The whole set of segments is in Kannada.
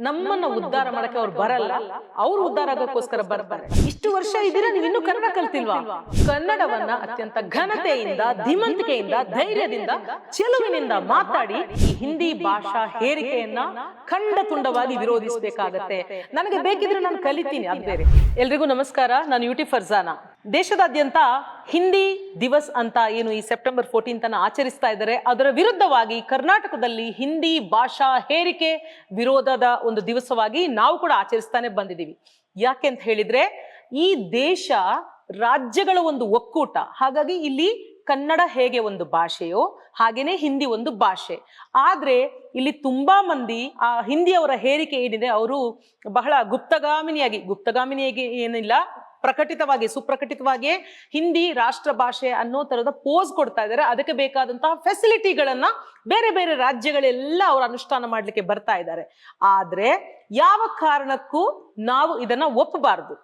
ನಮ್ಮನ್ನ ಉದ್ಧಾರ ಮಾಡಕ್ಕೆ ಅವ್ರು ಬರಲ್ಲ. ಅವ್ರು ಉದ್ಧಾರ ಆಗೋಕ್ಕೋಸ್ಕರ ಬರ್ತಾರೆ. ಇಷ್ಟು ವರ್ಷ ಇದ್ದೀರಾ? ನೀವು ಇನ್ನು ಕನ್ನಡ ಕಲ್ತಿಲ್ವಾ? ಕನ್ನಡವನ್ನ ಅತ್ಯಂತ ಘನತೆಯಿಂದ ಧೀಮಂತಿಕೆಯಿಂದ ಧೈರ್ಯದಿಂದ ಚೆಲುವಿನಿಂದ ಮಾತಾಡಿ ಈ ಹಿಂದಿ ಭಾಷಾ ಹೇರಿಕೆಯನ್ನ ಖಂಡ ತುಂಡವಾಗಿ ವಿರೋಧಿಸಬೇಕಾಗತ್ತೆ. ನನಗೆ ಬೇಕಿದ್ರೆ ನಾನು ಕಲಿತೀನಿ ಅದ್ ಬೇರೆ. ಎಲ್ರಿಗೂ ನಮಸ್ಕಾರ. ನಾನು ಯುಟಿ ಫರ್ಜಾನಾ. ದೇಶದಾದ್ಯಂತ ಹಿಂದಿ ದಿವಸ್ ಅಂತ ಏನು ಈ ಸೆಪ್ಟೆಂಬರ್ ಫೋರ್ಟೀನ್ತ್ ಅನ್ನ ಆಚರಿಸ್ತಾ ಇದ್ದಾರೆ. ಅದರ ವಿರುದ್ಧವಾಗಿ ಕರ್ನಾಟಕದಲ್ಲಿ ಹಿಂದಿ ಭಾಷಾ ಹೇರಿಕೆ ವಿರೋಧದ ಒಂದು ದಿವಸವಾಗಿ ನಾವು ಕೂಡ ಆಚರಿಸ್ತಾನೆ ಬಂದಿದ್ದೀವಿ. ಯಾಕೆ ಅಂತ ಹೇಳಿದ್ರೆ, ಈ ದೇಶ ರಾಜ್ಯಗಳ ಒಂದು ಒಕ್ಕೂಟ, ಹಾಗಾಗಿ ಇಲ್ಲಿ ಕನ್ನಡ ಹೇಗೆ ಒಂದು ಭಾಷೆಯೋ ಹಾಗೇನೆ ಹಿಂದಿ ಒಂದು ಭಾಷೆ. ಆದ್ರೆ ಇಲ್ಲಿ ತುಂಬಾ ಮಂದಿ ಆ ಹಿಂದಿಯವರ ಹೇರಿಕೆ ಏನಿದೆ, ಅವರು ಬಹಳ ಗುಪ್ತಗಾಮಿನಿಯಾಗಿ ಗುಪ್ತಗಾಮಿನಿಯಾಗಿ ಏನಿಲ್ಲ ಪ್ರಕಟಿತವಾಗಿ, ಸುಪ್ರಕಟಿತವಾಗಿ ಹಿಂದಿ ರಾಷ್ಟ್ರ ಭಾಷೆ ಅನ್ನೋ ತರದ ಪೋಸ್ ಕೊಡ್ತಾ ಇದ್ದಾರೆ. ಅದಕ್ಕೆ ಬೇಕಾದಂತಹ ಫೆಸಿಲಿಟಿಗಳನ್ನ ಬೇರೆ ಬೇರೆ ರಾಜ್ಯಗಳೆಲ್ಲ ಅವರು ಅನುಷ್ಠಾನ ಮಾಡ್ಲಿಕ್ಕೆ ಬರ್ತಾ ಇದ್ದಾರೆ. ಆದ್ರೆ ಯಾವ ಕಾರಣಕ್ಕೂ ನಾವು ಇದನ್ನ ಒಪ್ಪಬಾರದು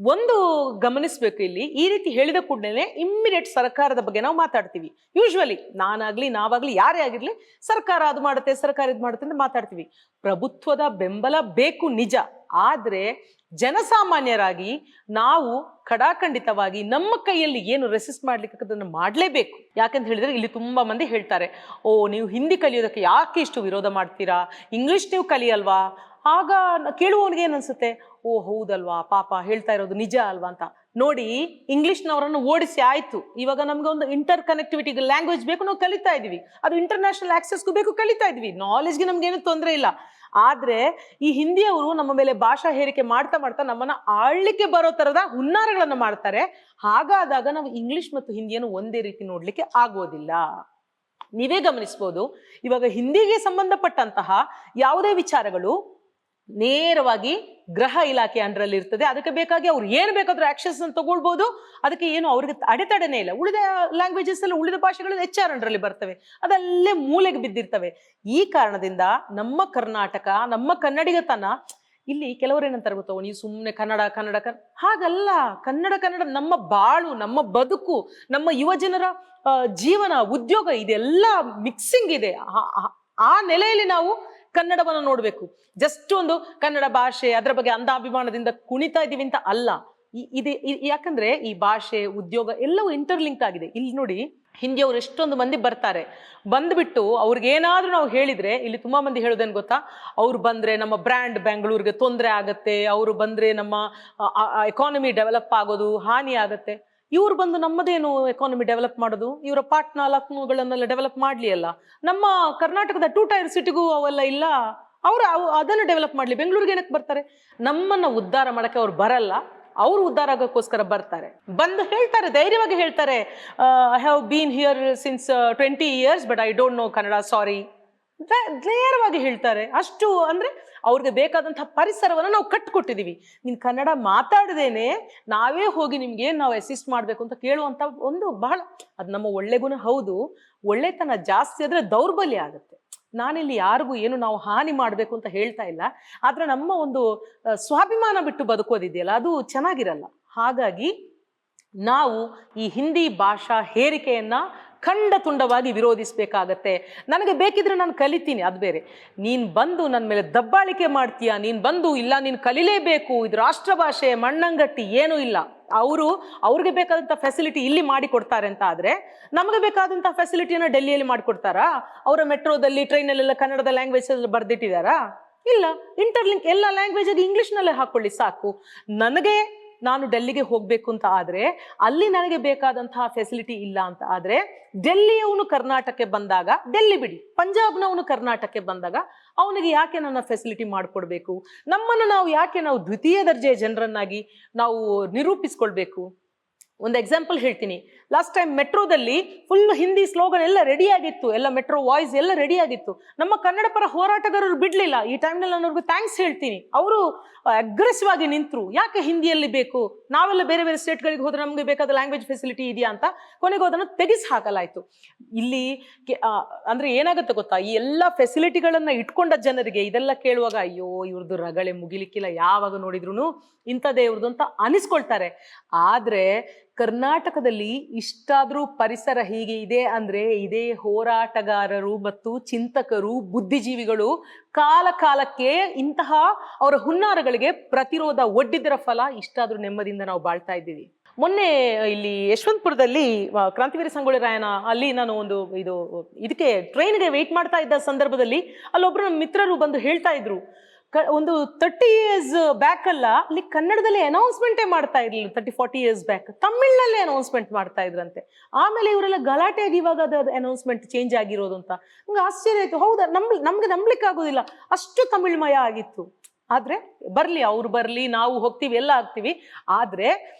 ಒಂದು ಗಮನಿಸ್ಬೇಕು ಇಲ್ಲಿ, ಈ ರೀತಿ ಹೇಳಿದ ಕೂಡಲೇ ಇಮ್ಮಿಡಿಯೇಟ್ ಸರ್ಕಾರದ ಬಗ್ಗೆ ನಾವು ಮಾತಾಡ್ತೀವಿ. ಯೂಶ್ವಲಿ ನಾನಾಗ್ಲಿ, ನಾವಾಗ್ಲಿ, ಯಾರೇ ಆಗಿರ್ಲಿ ಸರ್ಕಾರ ಅದು ಮಾಡುತ್ತೆ, ಸರ್ಕಾರ ಇದು ಮಾಡುತ್ತೆ ಅಂತ ಮಾತಾಡ್ತೀವಿ. ಪ್ರಭುತ್ವದ ಬೆಂಬಲ ಬೇಕು ನಿಜ. ಆದ್ರೆ ಜನಸಾಮಾನ್ಯರಾಗಿ ನಾವು ಖಡಾಖಂಡಿತವಾಗಿ ನಮ್ಮ ಕೈಯಲ್ಲಿ ಏನು ರೆಸಿಸ್ಟ್ ಮಾಡ್ಲಿಕ್ಕೆ ಅದನ್ನು ಮಾಡಲೇಬೇಕು. ಯಾಕಂತ ಹೇಳಿದ್ರೆ ಇಲ್ಲಿ ತುಂಬ ಮಂದಿ ಹೇಳ್ತಾರೆ, ಓ, ನೀವು ಹಿಂದಿ ಕಲಿಯೋದಕ್ಕೆ ಯಾಕೆ ಇಷ್ಟು ವಿರೋಧ ಮಾಡ್ತೀರಾ? ಇಂಗ್ಲಿಷ್ ನೀವು ಕಲಿಯಲ್ವಾ? ಆಗ ಕೇಳುವವನಿಗೆ ಏನು ಅನ್ಸುತ್ತೆ, ಓ, ಹೌದಲ್ವಾ, ಪಾಪ ಹೇಳ್ತಾ ಇರೋದು ನಿಜ ಅಲ್ವಾ? ಅಂತ. ನೋಡಿ ಇಂಗ್ಲಿಷ್ನವರನ್ನು ಓಡಿಸಿ ಆಯಿತು. ಇವಾಗ ನಮಗೆ ಒಂದು ಇಂಟರ್ ಕನೆಕ್ಟಿವಿಟಿ ಲ್ಯಾಂಗ್ವೇಜ್ ಬೇಕು ನಾವು ಕಲಿತಾ ಇದೀವಿ. ಅದು ಇಂಟರ್ನ್ಯಾಷನಲ್ ಆಕ್ಸೆಸ್ಗೂ ಬೇಕು ಕಲಿತಾ ಇದ್ವಿ. ನಾಲೆಜ್ಗೆ ನಮಗೇನು ತೊಂದರೆ ಇಲ್ಲ. ಆದ್ರೆ ಈ ಹಿಂದಿಯವರು ನಮ್ಮ ಮೇಲೆ ಭಾಷಾ ಹೇರಿಕೆ ಮಾಡ್ತಾ ಮಾಡ್ತಾ ನಮ್ಮನ್ನ ಆಳ್ಲಿಕ್ಕೆ ಬರೋ ತರದ ಹುನ್ನಾರಗಳನ್ನು ಮಾಡ್ತಾರೆ. ಹಾಗಾದಾಗ ನಾವು ಇಂಗ್ಲಿಷ್ ಮತ್ತು ಹಿಂದಿಯನ್ನು ಒಂದೇ ರೀತಿ ನೋಡಲಿಕ್ಕೆ ಆಗೋದಿಲ್ಲ. ನೀವೇ ಗಮನಿಸ್ಬೋದು. ಇವಾಗ ಹಿಂದಿಗೆ ಸಂಬಂಧಪಟ್ಟಂತಹ ಯಾವುದೇ ವಿಚಾರಗಳು ನೇರವಾಗಿ ಗ್ರಹ ಇಲಾಖೆ ಅಂಡರಲ್ಲಿ ಇರ್ತದೆ. ಅದಕ್ಕೆ ಬೇಕಾಗಿ ಅವ್ರು ಏನು ಬೇಕಾದ್ರೂ ಆಕ್ಷನ್ಸ್ ತಗೊಳ್ಬಹುದು ಅದಕ್ಕೆ ಏನು ಅವ್ರಿಗೆ ಅಡೆತಡೆನೇ ಇಲ್ಲ. ಉಳಿದ ಲ್ಯಾಂಗ್ವೇಜಸ್ ಅಲ್ಲಿ, ಉಳಿದ ಭಾಷೆಗಳು ಎಚ್ ಆರ್ ಅಂಡರಲ್ಲಿ ಬರ್ತವೆ. ಅದಲ್ಲೇ ಮೂಲೆಗೆ ಬಿದ್ದಿರ್ತವೆ. ಈ ಕಾರಣದಿಂದ ನಮ್ಮ ಕರ್ನಾಟಕ, ನಮ್ಮ ಕನ್ನಡಿಗತನ, ಇಲ್ಲಿ ಕೆಲವರು ಏನಂತಾರೆ ಗೊತ್ತೋ? ನೀವು ಸುಮ್ಮನೆ ಕನ್ನಡ ಕನ್ನಡ, ಕನ್, ಹಾಗಲ್ಲ. ಕನ್ನಡ ಕನ್ನಡ ನಮ್ಮ ಬಾಳು, ನಮ್ಮ ಬದುಕು, ನಮ್ಮ ಯುವಜನರ ಜೀವನ, ಉದ್ಯೋಗ, ಇದೆಲ್ಲ ಮಿಕ್ಸಿಂಗ್ ಇದೆ. ಆ ನೆಲೆಯಲ್ಲಿ ನಾವು ಕನ್ನಡವನ್ನು ನೋಡಬೇಕು. ಜಸ್ಟ್ ಒಂದು ಕನ್ನಡ ಭಾಷೆ ಅದರ ಬಗ್ಗೆ ಅಂದಾಭಿಮಾನದಿಂದ ಕುಣಿತಾ ಇದೀವಿ ಅಂತ ಅಲ್ಲ. ಇದು ಯಾಕಂದ್ರೆ ಈ ಭಾಷೆ, ಉದ್ಯೋಗ ಎಲ್ಲವೂ ಇಂಟರ್ಲಿಂಕ್ ಆಗಿದೆ. ಇಲ್ಲಿ ನೋಡಿ, ಹಿಂದಿಯವರು ಎಷ್ಟೊಂದು ಮಂದಿ ಬರ್ತಾರೆ. ಬಂದ್ಬಿಟ್ಟು ಅವ್ರಿಗೆ ಏನಾದರೂ ನಾವು ಹೇಳಿದ್ರೆ, ಇಲ್ಲಿ ತುಂಬಾ ಮಂದಿ ಹೇಳೋದೇನು ಗೊತ್ತಾ? ಅವ್ರು ಬಂದ್ರೆ ನಮ್ಮ ಬ್ರ್ಯಾಂಡ್ ಬೆಂಗಳೂರಿಗೆ ತೊಂದರೆ ಆಗತ್ತೆ, ಅವರು ಬಂದ್ರೆ ನಮ್ಮ ಎಕಾನಮಿ ಡೆವಲಪ್ ಆಗೋದು, ಹಾನಿ ಆಗತ್ತೆ. ಇವ್ರು ಬಂದು ನಮ್ಮದೇನು ಎಕಾನಮಿ ಡೆವಲಪ್ ಮಾಡೋದು? ಇವರ ಪಾಟ್ನ ಲಕ್ನೋಗಳನ್ನೆಲ್ಲ ಡೆವಲಪ್ ಮಾಡಲಿ ಅಲ್ಲ ನಮ್ಮ ಕರ್ನಾಟಕದ ಟೂ ಟೈರ್ ಸಿಟಿಗೂ ಅವೆಲ್ಲ ಇಲ್ಲ? ಅವರು ಅದನ್ನು ಡೆವಲಪ್ ಮಾಡ್ಲಿ. ಬೆಂಗಳೂರಿಗೆ ಏನಕ್ಕೆ ಬರ್ತಾರೆ? ನಮ್ಮನ್ನ ಉದ್ಧಾರ ಮಾಡೋಕ್ಕೆ ಅವ್ರು ಬರಲ್ಲ. ಅವರು ಉದ್ಧಾರ ಆಗೋಕ್ಕೋಸ್ಕರ ಬರ್ತಾರೆ. ಬಂದು ಹೇಳ್ತಾರೆ, ಧೈರ್ಯವಾಗಿ ಹೇಳ್ತಾರೆ. I have been here since twenty years but I don't know Kannada sorry ಧೈರ್ಯವಾಗಿ ಹೇಳ್ತಾರೆ. ಅಷ್ಟು ಅಂದ್ರೆ ಅವ್ರಿಗೆ ಬೇಕಾದಂತಹ ಪರಿಸರವನ್ನು ನಾವು ಕಟ್ಕೊಟ್ಟಿದ್ದೀವಿ ನೀನು ಕನ್ನಡ ಮಾತಾಡದೇನೆ ನಾವೇ ಹೋಗಿ ನಿಮ್ಗೆ ಏನು ನಾವು ಅಸಿಸ್ಟ್ ಮಾಡಬೇಕು ಅಂತ ಕೇಳುವಂಥ ಒಂದು ಬಹಳ, ಅದು ನಮ್ಮ ಒಳ್ಳೆ ಗುಣ ಹೌದು. ಒಳ್ಳೆತನ ಜಾಸ್ತಿ ಆದ್ರೆ ದೌರ್ಬಲ್ಯ ಆಗುತ್ತೆ. ನಾನಿಲ್ಲಿ ಯಾರಿಗೂ ಏನು ನಾವು ಹಾನಿ ಮಾಡಬೇಕು ಅಂತ ಹೇಳ್ತಾ ಇಲ್ಲ. ಆದ್ರೆ ನಮ್ಮ ಒಂದು ಸ್ವಾಭಿಮಾನ ಬಿಟ್ಟು ಬದುಕೋದಿದೆಯಲ್ಲ, ಅದು ಚೆನ್ನಾಗಿರಲ್ಲ. ಹಾಗಾಗಿ ನಾವು ಈ ಹಿಂದಿ ಭಾಷಾ ಹೇರಿಕೆಯನ್ನ ಖಂಡ ತುಂಡವಾಗಿ ವಿರೋಧಿಸಬೇಕಾಗತ್ತೆ. ನನಗೆ ಬೇಕಿದ್ರೆ ನಾನು ಕಲಿತೀನಿ, ಅದು ಬೇರೆ. ನೀನು ಬಂದು ನನ್ನ ಮೇಲೆ ದಬ್ಬಾಳಿಕೆ ಮಾಡ್ತೀಯ? ನೀನು ಬಂದು ಇಲ್ಲ, ನೀನು ಕಲಿಲೇಬೇಕು. ಇದು ರಾಷ್ಟ್ರ ಭಾಷೆ, ಮಣ್ಣಂಗಟ್ಟಿ ಏನೂ ಇಲ್ಲ. ಅವರು ಅವ್ರಿಗೆ ಬೇಕಾದಂಥ ಫೆಸಿಲಿಟಿ ಇಲ್ಲಿ ಮಾಡಿ ಕೊಡ್ತಾರೆ ಅಂತ ಆದರೆ, ನಮಗೆ ಬೇಕಾದಂಥ ಫೆಸಿಲಿಟಿನ ಡೆಲ್ಲಿಯಲ್ಲಿ ಮಾಡಿಕೊಡ್ತಾರಾ? ಅವರ ಮೆಟ್ರೋದಲ್ಲಿ ಟ್ರೈನಲ್ಲೆಲ್ಲ ಕನ್ನಡದ ಲ್ಯಾಂಗ್ವೇಜ್ ಬರೆದಿಟ್ಟಿದ್ದಾರಾ ಇಲ್ಲ. ಇಂಟರ್ಲಿಂಕ್ ಎಲ್ಲ ಲ್ಯಾಂಗ್ವೇಜ್ ಇಂಗ್ಲೀಷ್ನಲ್ಲೇ ಹಾಕೊಳ್ಳಿ ಸಾಕು. ನನಗೆ ನಾನು ಡೆಲ್ಲಿಗೆ ಹೋಗಬೇಕು ಅಂತ ಆದರೆ ಅಲ್ಲಿ ನನಗೆ ಬೇಕಾದಂತಹ ಫೆಸಿಲಿಟಿ ಇಲ್ಲ ಅಂತ ಆದರೆ ಡೆಲ್ಲಿಯವನು ಕರ್ನಾಟಕಕ್ಕೆ ಬಂದಾಗ, ಡೆಲ್ಲಿ ಬಿಡಿ, ಪಂಜಾಬ್ನವನು ಕರ್ನಾಟಕಕ್ಕೆ ಬಂದಾಗ ಅವನಿಗೆ ಯಾಕೆ ನನ್ನ ಫೆಸಿಲಿಟಿ ಮಾಡಿಕೊಡ್ಬೇಕು? ನಮ್ಮನ್ನು ನಾವು ಯಾಕೆ ನಾವು ದ್ವಿತೀಯ ದರ್ಜೆಯ ಜನರನ್ನಾಗಿ ನಾವು ನಿರೂಪಿಸ್ಕೊಳ್ಬೇಕು? ಒಂದು ಎಕ್ಸಾಂಪಲ್ ಹೇಳ್ತೀನಿ. ಲಾಸ್ಟ್ ಟೈಮ್ ಮೆಟ್ರೋದಲ್ಲಿ ಫುಲ್ ಹಿಂದಿ ಸ್ಲೋಗನ್ ಎಲ್ಲ ರೆಡಿ ಆಗಿತ್ತು. ಎಲ್ಲ ಮೆಟ್ರೋ ವಾಯ್ಸ್ ಎಲ್ಲ ರೆಡಿ ಆಗಿತ್ತು. ನಮ್ಮ ಕನ್ನಡ ಪರ ಹೋರಾಟಗಾರರು ಬಿಡ್ಲಿಲ್ಲ. ಈ ಟೈಮ್ನಲ್ಲಿ ನಾನು ಅವ್ರಿಗೆ ಥ್ಯಾಂಕ್ಸ್ ಹೇಳ್ತೀನಿ. ಅವರು ಅಗ್ರೆಸಿವ್ ಆಗಿ ನಿಂತರು. ಯಾಕೆ ಹಿಂದಿಯಲ್ಲಿ ಬೇಕು? ನಾವೆಲ್ಲ ಬೇರೆ ಬೇರೆ ಸ್ಟೇಟ್ಗಳಿಗೆ ಹೋದ್ರೆ ನಮಗೆ ಬೇಕಾದ ಲ್ಯಾಂಗ್ವೇಜ್ ಫೆಸಿಲಿಟಿ ಇದೆಯಾ ಅಂತ ಕೊನೆಗೂ ಅದನ್ನು ತೆಗೆಸಿ ಹಾಕಲಾಯ್ತು ಇಲ್ಲಿ ಅಂದ್ರೆ ಏನಾಗುತ್ತೆ ಗೊತ್ತಾ? ಈ ಎಲ್ಲ ಫೆಸಿಲಿಟಿಗಳನ್ನ ಇಟ್ಕೊಂಡ ಜನರಿಗೆ ಇದೆಲ್ಲ ಕೇಳುವಾಗ, ಅಯ್ಯೋ ಇವ್ರದ್ದು ರಗಳೆ ಮುಗಿಲಿಕ್ಕಿಲ್ಲ. ಯಾವಾಗ ನೋಡಿದ್ರು ಇಂಥದ್ದೇ ಇವ್ರದ್ದು ಅಂತ ಅನಿಸ್ಕೊಳ್ತಾರೆ. ಆದ್ರೆ ಕರ್ನಾಟಕದಲ್ಲಿ ಇಷ್ಟಾದ್ರೂ ಪರಿಸರ ಹೀಗೆ ಇದೆ ಅಂದ್ರೆ ಇದೇ ಹೋರಾಟಗಾರರು ಮತ್ತು ಚಿಂತಕರು, ಬುದ್ಧಿಜೀವಿಗಳು ಕಾಲ ಕಾಲಕ್ಕೆ ಇಂತಹ ಅವರ ಹುನ್ನಾರಗಳಿಗೆ ಪ್ರತಿರೋಧ ಒಡ್ಡಿದ್ದರ ಫಲ ಇಷ್ಟಾದ್ರೂ ನೆಮ್ಮದಿಯಿಂದ ನಾವು ಬಾಳ್ತಾ ಇದ್ದೀವಿ. ಮೊನ್ನೆ ಇಲ್ಲಿ ಯಶವಂತಪುರದಲ್ಲಿ ಕ್ರಾಂತಿವೀರ ಸಂಗೊಳ್ಳಿ ರಾಯನ ಅಲ್ಲಿ ನಾನು ಒಂದು ಇದು, ಇದಕ್ಕೆ ಟ್ರೈನ್ಗೆ ವೆಯ್ಟ್ ಮಾಡ್ತಾ ಇದ್ದ ಸಂದರ್ಭದಲ್ಲಿ ಅಲ್ಲೊಬ್ರು ನಮ್ಮ ಮಿತ್ರರು ಬಂದು ಹೇಳ್ತಾ ಇದ್ರು. ಒಂದು ತರ್ಟಿ ಇಯರ್ಸ್ ಬ್ಯಾಕ್ ಅಲ್ಲ, ಅಲ್ಲಿ ಕನ್ನಡದಲ್ಲಿ ಅನೌನ್ಸ್ಮೆಂಟೇ ಮಾಡ್ತಾ ಇರ್ಲಿಲ್ಲ ತರ್ಟಿ ಫಾರ್ಟಿ ಇಯರ್ಸ್ ಬ್ಯಾಕ್ ತಮಿಳ್ನಲ್ಲೇ ಅನೌನ್ಸ್ಮೆಂಟ್ ಮಾಡ್ತಾ ಇದ್ರಂತೆ. ಆಮೇಲೆ ಇವರೆಲ್ಲ ಗಲಾಟೆಯಾಗಿ ಇವಾಗ ಅದು ಅನೌನ್ಸ್ಮೆಂಟ್ ಚೇಂಜ್ ಆಗಿರೋದು ಅಂತ. ನಂಗೆ ಆಶ್ಚರ್ಯ ಆಯ್ತು, ಹೌದಾ? ನಮ್ ನಮ್ಗೆ ನಂಬ್ಲಿಕ್ಕೆ ಆಗೋದಿಲ್ಲ. ಅಷ್ಟು ತಮಿಳ್ಮಯ ಆಗಿತ್ತು. ಆದ್ರೆ, ಬರ್ಲಿ, ಅವ್ರು ಬರ್ಲಿ, ನಾವು ಹೋಗ್ತೀವಿ, ಎಲ್ಲ ಆಗ್ತೀವಿ. ಆದ್ರೆ,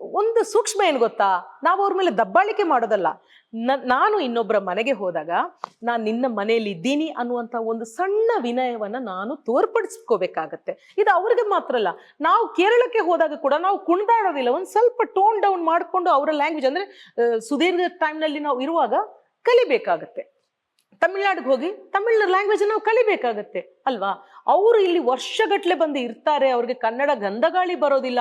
ಒಂದು ಸೂಕ್ಷ್ಮ ಏನ್ ಗೊತ್ತಾ? ನಾವು ಅವ್ರ ಮೇಲೆ ದಬ್ಬಾಳಿಕೆ ಮಾಡೋದಲ್ಲ. ನಾನು ಇನ್ನೊಬ್ಬರ ಮನೆಗೆ ಹೋದಾಗ ನಾನು ನಿನ್ನ ಮನೆಯಲ್ಲಿ ಇದ್ದೀನಿ ಅನ್ನುವಂತ ಒಂದು ಸಣ್ಣ ವಿನಯವನ್ನ ನಾನು ತೋರ್ಪಡಿಸ್ಕೋಬೇಕಾಗತ್ತೆ. ಇದು ಅವ್ರಿಗೆ ಮಾತ್ರ ಅಲ್ಲ, ನಾವು ಕೇರಳಕ್ಕೆ ಹೋದಾಗ ಕೂಡ ನಾವು ಕುಣಿದಾಡೋದಿಲ್ಲ, ಒಂದು ಸ್ವಲ್ಪ ಟೋನ್ ಡೌನ್ ಮಾಡಿಕೊಂಡು ಅವರ ಲ್ಯಾಂಗ್ವೇಜ್ ಅಂದ್ರೆ ಸುದೀರ್ಘ ಟೈಮ್ನಲ್ಲಿ ನಾವು ಇರುವಾಗ ಕಲಿಬೇಕಾಗತ್ತೆ. ತಮಿಳ್ನಾಡಿಗೆ ಹೋಗಿ ತಮಿಳ್ ಲ್ಯಾಂಗ್ವೇಜ್ ನಾವು ಕಲಿಬೇಕಾಗತ್ತೆ, ಅಲ್ವಾ? ಅವರು ಇಲ್ಲಿ ವರ್ಷಗಟ್ಟಲೆ ಬಂದು ಇರ್ತಾರೆ, ಅವ್ರಿಗೆ ಕನ್ನಡ ಗಂಧಗಾಳಿ ಬರೋದಿಲ್ಲ.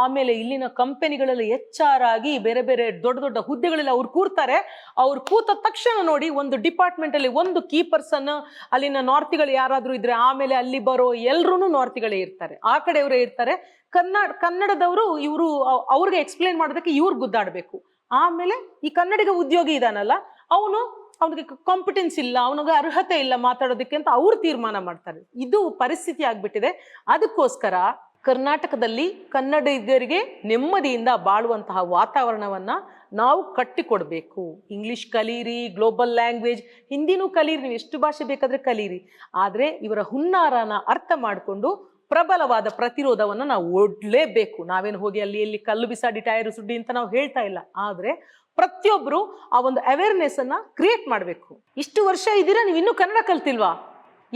ಆಮೇಲೆ ಇಲ್ಲಿನ ಕಂಪನಿಗಳಲ್ಲಿ ಎಚ್ ಆರ್ ಆಗಿ ಬೇರೆ ಬೇರೆ ದೊಡ್ಡ ದೊಡ್ಡ ಹುದ್ದೆಗಳಲ್ಲಿ ಅವ್ರು ಕೂರ್ತಾರೆ. ಅವ್ರು ಕೂತ ತಕ್ಷಣ ನೋಡಿ ಒಂದು ಡಿಪಾರ್ಟ್ಮೆಂಟ್ ಅಲ್ಲಿ ಒಂದು ಕೀ ಪರ್ಸನ್ ಅಲ್ಲಿನ ನಾರ್ತಿಗಳು ಯಾರಾದರೂ ಇದ್ರೆ ಆಮೇಲೆ ಅಲ್ಲಿ ಬರೋ ಎಲ್ರೂ ನಾರ್ತಿಗಳೇ ಇರ್ತಾರೆ. ಆ ಕಡೆಯವರೇ ಇರ್ತಾರೆ. ಕನ್ನಡ, ಕನ್ನಡದವರು ಇವರು ಅವ್ರಿಗೆ ಎಕ್ಸ್ಪ್ಲೇನ್ ಮಾಡೋದಕ್ಕೆ ಇವ್ರು ಗುದ್ದಾಡಬೇಕು. ಆಮೇಲೆ ಈ ಕನ್ನಡಿಗ ಉದ್ಯೋಗಿ ಇದಾನಲ್ಲ, ಅವನು ಅವನಿಗೆ ಕಾಂಪಿಟೆನ್ಸ್ ಇಲ್ಲ, ಅವನಿಗೆ ಅರ್ಹತೆ ಇಲ್ಲ ಮಾತಾಡೋದಕ್ಕೆ ಅಂತ ಅವ್ರು ತೀರ್ಮಾನ ಮಾಡ್ತಾರೆ. ಇದು ಪರಿಸ್ಥಿತಿ ಆಗ್ಬಿಟ್ಟಿದೆ. ಅದಕ್ಕೋಸ್ಕರ ಕರ್ನಾಟಕದಲ್ಲಿ ಕನ್ನಡಿಗರಿಗೆ ನೆಮ್ಮದಿಯಿಂದ ಬಾಳುವಂತಹ ವಾತಾವರಣವನ್ನ ನಾವು ಕಟ್ಟಿಕೊಡ್ಬೇಕು. ಇಂಗ್ಲಿಷ್ ಕಲೀರಿ ಗ್ಲೋಬಲ್ ಲ್ಯಾಂಗ್ವೇಜ್ ಹಿಂದಿನೂ ಕಲೀರಿ, ನೀವು ಎಷ್ಟು ಭಾಷೆ ಬೇಕಾದರೆ ಕಲೀರಿ. ಆದರೆ ಇವರ ಹುನ್ನಾರನ ಅರ್ಥ ಮಾಡಿಕೊಂಡು ಪ್ರಬಲವಾದ ಪ್ರತಿರೋಧವನ್ನ ನಾವು ಒಡ್ಲೇಬೇಕು. ನಾವೇನು ಹೋಗಿ ಅಲ್ಲಿ ಎಲ್ಲಿ ಕಲ್ಲು ಬಿಸಾಡಿ, ಟೈರು ಸುಡ್ಡಿ ಅಂತ ನಾವು ಹೇಳ್ತಾ ಇಲ್ಲ. ಆದ್ರೆ ಪ್ರತಿಯೊಬ್ರು ಆ ಒಂದು ಅವೇರ್ನೆಸ್ ಅನ್ನ ಕ್ರಿಯೇಟ್ ಮಾಡಬೇಕು. ಇಷ್ಟು ವರ್ಷ ಇದ್ದೀರಾ, ನೀವು ಇನ್ನೂ ಕನ್ನಡ ಕಲ್ತಿಲ್ವಾ?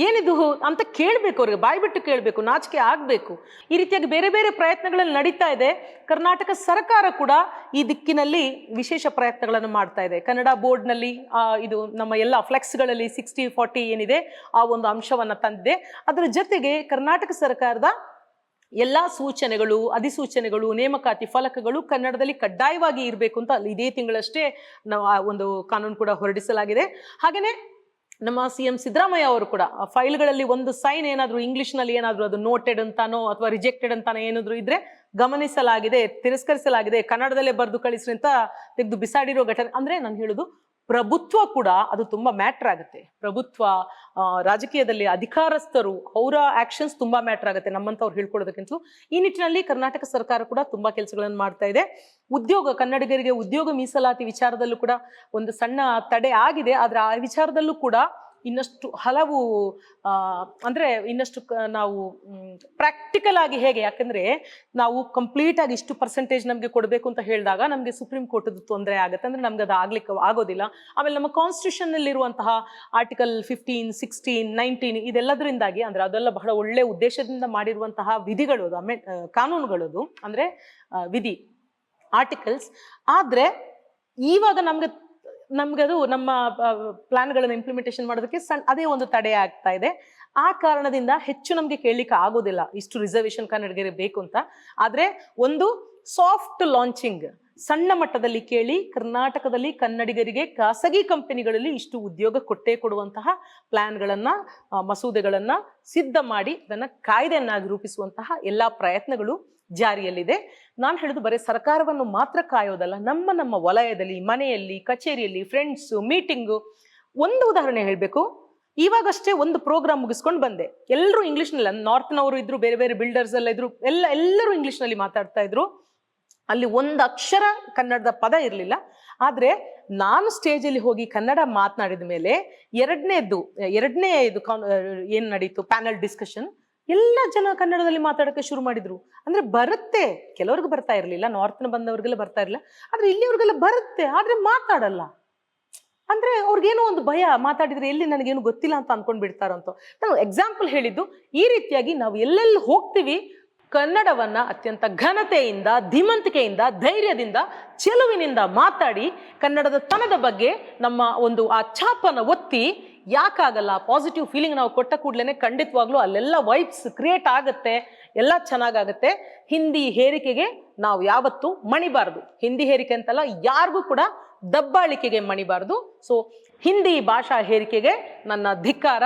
ಏನಿದು ಅಂತ ಕೇಳಬೇಕು ಅವ್ರಿಗೆ, ಬಾಯಿ ಬಿಟ್ಟು ಕೇಳಬೇಕು, ನಾಚಿಕೆ ಆಗಬೇಕು. ಈ ರೀತಿಯಾಗಿ ಬೇರೆ ಬೇರೆ ಪ್ರಯತ್ನಗಳಲ್ಲಿ ನಡೀತಾ ಇದೆ. ಕರ್ನಾಟಕ ಸರ್ಕಾರ ಕೂಡ ಈ ದಿಕ್ಕಿನಲ್ಲಿ ವಿಶೇಷ ಪ್ರಯತ್ನಗಳನ್ನು ಮಾಡ್ತಾ ಇದೆ. ಕನ್ನಡ ಬೋರ್ಡ್ನಲ್ಲಿ ಇದು ನಮ್ಮ ಎಲ್ಲ ಫ್ಲೆಕ್ಸ್ಗಳಲ್ಲಿ ಸಿಕ್ಸ್ಟಿ ಫಾರ್ಟಿ ಏನಿದೆ, ಆ ಒಂದು ಅಂಶವನ್ನ ತಂದಿದೆ. ಅದರ ಜೊತೆಗೆ ಕರ್ನಾಟಕ ಸರ್ಕಾರದ ಎಲ್ಲ ಸೂಚನೆಗಳು, ಅಧಿಸೂಚನೆಗಳು, ನೇಮಕಾತಿ ಫಲಕಗಳು ಕನ್ನಡದಲ್ಲಿ ಕಡ್ಡಾಯವಾಗಿ ಇರಬೇಕು ಅಂತ ಅಲ್ಲಿ ಇದೇ ತಿಂಗಳಷ್ಟೇ ನಾವು ಆ ಒಂದು ಕಾನೂನು ಕೂಡ ಹೊರಡಿಸಲಾಗಿದೆ. ಹಾಗೆಯೇ ನಮ್ಮ ಸಿ ಎಂ ಸಿದ್ದರಾಮಯ್ಯ ಅವರು ಕೂಡ ಫೈಲ್ಗಳಲ್ಲಿ ಒಂದು ಸೈನ್ ಏನಾದರೂ ಇಂಗ್ಲಿಷ್ನಲ್ಲಿ ಏನಾದರೂ ಅದು ನೋಟೆಡ್ ಅಂತಾನೋ ಅಥವಾ ರಿಜೆಕ್ಟೆಡ್ ಅಂತಾನೋ ಏನಾದರೂ ಇದ್ರೆ ಗಮನಿಸಲಾಗಿದೆ, ತಿರಸ್ಕರಿಸಲಾಗಿದೆ, ಕನ್ನಡದಲ್ಲೇ ಬರೆದು ಕಳಿಸ್ರಿ ಅಂತ ತೆಗೆದು ಬಿಸಾಡಿರೋ ಘಟನೆ ಅಂದರೆ ನಾನು ಹೇಳುದು ಪ್ರಭುತ್ವ ಕೂಡ ಅದು ತುಂಬಾ ಮ್ಯಾಟ್ರ್ ಆಗುತ್ತೆ. ಪ್ರಭುತ್ವ ರಾಜಕೀಯದಲ್ಲಿ ಅಧಿಕಾರಸ್ಥರು, ಅವರ ಆಕ್ಷನ್ಸ್ ತುಂಬಾ ಮ್ಯಾಟ್ರ್ ಆಗುತ್ತೆ ನಮ್ಮಂತವ್ರು ಹೇಳ್ಕೊಡೋದಕ್ಕಿಂತಲೂ ಈ ನಿಟ್ಟಿನಲ್ಲಿ ಕರ್ನಾಟಕ ಸರ್ಕಾರ ಕೂಡ ತುಂಬಾ ಕೆಲಸಗಳನ್ನು ಮಾಡ್ತಾ ಇದೆ. ಉದ್ಯೋಗ, ಕನ್ನಡಿಗರಿಗೆ ಉದ್ಯೋಗ ಮೀಸಲಾತಿ ವಿಚಾರದಲ್ಲೂ ಕೂಡ ಒಂದು ಸಣ್ಣ ತಡೆ ಆಗಿದೆ. ಆದ್ರೆ ಆ ವಿಚಾರದಲ್ಲೂ ಕೂಡ ಇನ್ನಷ್ಟು ಹಲವು ಅಂದರೆ ಇನ್ನಷ್ಟು ನಾವು ಪ್ರಾಕ್ಟಿಕಲ್ ಆಗಿ ಹೇಗೆ? ಯಾಕಂದರೆ ನಾವು ಕಂಪ್ಲೀಟ್ ಆಗಿ ಇಷ್ಟು ಪರ್ಸೆಂಟೇಜ್ ನಮಗೆ ಕೊಡಬೇಕು ಅಂತ ಹೇಳಿದಾಗ ನಮಗೆ ಸುಪ್ರೀಂ ಕೋರ್ಟ್ ತೊಂದರೆ ಆಗುತ್ತೆ. ಅಂದರೆ ನಮ್ಗೆ ಅದು ಆಗ್ಲಿಕ್ಕೆ, ಆಗೋದಿಲ್ಲ. ಆಮೇಲೆ ನಮ್ಮ ಕಾನ್ಸ್ಟಿಟ್ಯೂಷನ್ನಲ್ಲಿರುವಂತಹ ಆರ್ಟಿಕಲ್ ಫಿಫ್ಟೀನ್ ಸಿಕ್ಸ್ಟೀನ್ ನೈನ್ಟೀನ್ ಇದೆಲ್ಲದರಿಂದಾಗಿ, ಅಂದರೆ ಅದೆಲ್ಲ ಬಹಳ ಒಳ್ಳೆಯ ಉದ್ದೇಶದಿಂದ ಮಾಡಿರುವಂತಹ ವಿಧಿಗಳು ಅದು ಅಮೆ ಕಾನೂನುಗಳು ಕಾನೂನುಗಳದು, ಅಂದರೆ ವಿಧಿ ಆರ್ಟಿಕಲ್ಸ್ ಆದರೆ ಇವಾಗ ನಮ್ಗೆ ನಮ್ಗದು ನಮ್ಮ ಪ್ಲಾನ್ಗಳನ್ನು ಇಂಪ್ಲಿಮೆಂಟೇಷನ್ ಮಾಡೋದಕ್ಕೆ ಸಣ್ಣ ಅದೇ ಒಂದು ತಡೆ ಆಗ್ತಾ ಇದೆ. ಆ ಕಾರಣದಿಂದ ಹೆಚ್ಚು ನಮ್ಗೆ ಕೇಳಲಿಕ್ಕೆ ಆಗೋದಿಲ್ಲ ಇಷ್ಟು ರಿಸರ್ವೇಶನ್ ಕನ್ನಡಿಗರಿಗೆ ಬೇಕು ಅಂತ. ಆದ್ರೆ ಒಂದು ಸಾಫ್ಟ್ ಲಾಂಚಿಂಗ್ ಸಣ್ಣ ಮಟ್ಟದಲ್ಲಿ ಕೇಳಿ ಕರ್ನಾಟಕದಲ್ಲಿ ಕನ್ನಡಿಗರಿಗೆ ಖಾಸಗಿ ಕಂಪನಿಗಳಲ್ಲಿ ಇಷ್ಟು ಉದ್ಯೋಗ ಕೊಟ್ಟೇ ಕೊಡುವಂತಹ ಪ್ಲಾನ್ಗಳನ್ನ ಮಸೂದೆಗಳನ್ನ ಸಿದ್ಧ ಮಾಡಿ ಅದನ್ನ ಕಾಯ್ದೆಯನ್ನಾಗಿ ರೂಪಿಸುವಂತಹ ಎಲ್ಲಾ ಪ್ರಯತ್ನಗಳು ಜಾರಿಯಲ್ಲಿದೆ. ನಾನು ಹೇಳೋದು ಬರೀ ಸರ್ಕಾರವನ್ನು ಮಾತ್ರ ಕಾಯೋದಲ್ಲ, ನಮ್ಮ ನಮ್ಮ ವಲಯದಲ್ಲಿ, ಮನೆಯಲ್ಲಿ, ಕಚೇರಿಯಲ್ಲಿ ಫ್ರೆಂಡ್ಸು ಮೀಟಿಂಗು ಒಂದು ಉದಾಹರಣೆ ಹೇಳಬೇಕು. ಇವಾಗಷ್ಟೇ ಒಂದು ಪ್ರೋಗ್ರಾಮ್ ಮುಗಿಸ್ಕೊಂಡು ಬಂದೆ. ಎಲ್ಲರೂ ಇಂಗ್ಲೀಷ್ನಲ್ಲಿ ನಾರ್ತ್ನವರು ಇದ್ರು, ಬೇರೆ ಬೇರೆ ಬಿಲ್ಡರ್ಸ್ ಎಲ್ಲ ಇದ್ರು, ಎಲ್ಲ, ಎಲ್ಲರೂ ಇಂಗ್ಲೀಷ್ನಲ್ಲಿ ಮಾತಾಡ್ತಾ ಇದ್ರು. ಅಲ್ಲಿ ಒಂದು ಅಕ್ಷರ ಕನ್ನಡದ ಪದ ಇರಲಿಲ್ಲ. ಆದರೆ ನಾನು ಸ್ಟೇಜಲ್ಲಿ ಹೋಗಿ ಕನ್ನಡ ಮಾತನಾಡಿದ ಮೇಲೆ ಎರಡನೇದು ಎರಡನೇ ಇದು ಏನು ನಡೀತು? ಪ್ಯಾನಲ್ ಡಿಸ್ಕಷನ್ ಎಲ್ಲ ಜನ ಕನ್ನಡದಲ್ಲಿ ಮಾತಾಡೋಕ್ಕೆ ಶುರು ಮಾಡಿದ್ರು. ಅಂದ್ರೆ ಬರುತ್ತೆ. ಕೆಲವ್ರಿಗೆ ಬರ್ತಾ ಇರಲಿಲ್ಲ. ನಾರ್ತ್ನ ಬಂದವ್ರಿಗೆಲ್ಲ ಬರ್ತಾ ಇರಲಿಲ್ಲ. ಆದ್ರೆ ಇಲ್ಲಿಯವ್ರಿಗೆಲ್ಲ ಬರುತ್ತೆ. ಆದ್ರೆ ಮಾತಾಡಲ್ಲ. ಅಂದ್ರೆ ಅವ್ರಿಗೇನೋ ಒಂದು ಭಯ. ಮಾತಾಡಿದ್ರೆ ಎಲ್ಲಿ ನನಗೇನು ಗೊತ್ತಿಲ್ಲ ಅಂತ ಅಂದ್ಕೊಂಡು ಬಿಡ್ತಾರಂತ ನಾನು ಎಕ್ಸಾಂಪಲ್ ಹೇಳಿದ್ದು, ಈ ರೀತಿಯಾಗಿ ನಾವು ಎಲ್ಲೆಲ್ಲಿ ಹೋಗ್ತೀವಿ, ಕನ್ನಡವನ್ನ ಅತ್ಯಂತ ಘನತೆಯಿಂದ, ಧೀಮಂತಿಕೆಯಿಂದ, ಧೈರ್ಯದಿಂದ, ಚೆಲುವಿನಿಂದ ಮಾತಾಡಿ, ಕನ್ನಡದ ತನದ ಬಗ್ಗೆ ನಮ್ಮ ಒಂದು ಆ ಛಾಪನ ಒತ್ತಿ ಯಾಕಾಗಲ್ಲ? ಪಾಸಿಟಿವ್ ಫೀಲಿಂಗ್ ನಾವು ಕೊಟ್ಟ ಕೂಡಲೇ ಖಂಡಿತವಾಗ್ಲೂ ಅಲ್ಲೆಲ್ಲ ವೈಬ್ಸ್ ಕ್ರಿಯೇಟ್ ಆಗುತ್ತೆ, ಎಲ್ಲ ಚೆನ್ನಾಗಾಗುತ್ತೆ. ಹಿಂದಿ ಹೇರಿಕೆಗೆ ನಾವು ಯಾವತ್ತೂ ಮಣಿಬಾರದು. ಹಿಂದಿ ಹೇರಿಕೆ ಅಂತಲ್ಲ ಯಾರಿಗೂ ಕೂಡ ದಬ್ಬಾಳಿಕೆಗೆ ಮಣಿಬಾರದು. ಸೊ ಹಿಂದಿ ಭಾಷಾ ಹೇರಿಕೆಗೆ ನನ್ನ ಧಿಕ್ಕಾರ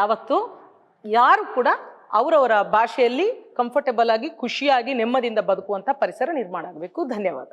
ಯಾವತ್ತು ಯಾರು ಕೂಡ ಅವರವರ ಭಾಷೆಯಲ್ಲಿ ಕಂಫರ್ಟಬಲ್ ಆಗಿ, ಖುಷಿಯಾಗಿ, ನೆಮ್ಮದಿಯಿಂದ ಬದುಕುವಂಥ ಪರಿಸರ ನಿರ್ಮಾಣ ಆಗಬೇಕು. ಧನ್ಯವಾದ.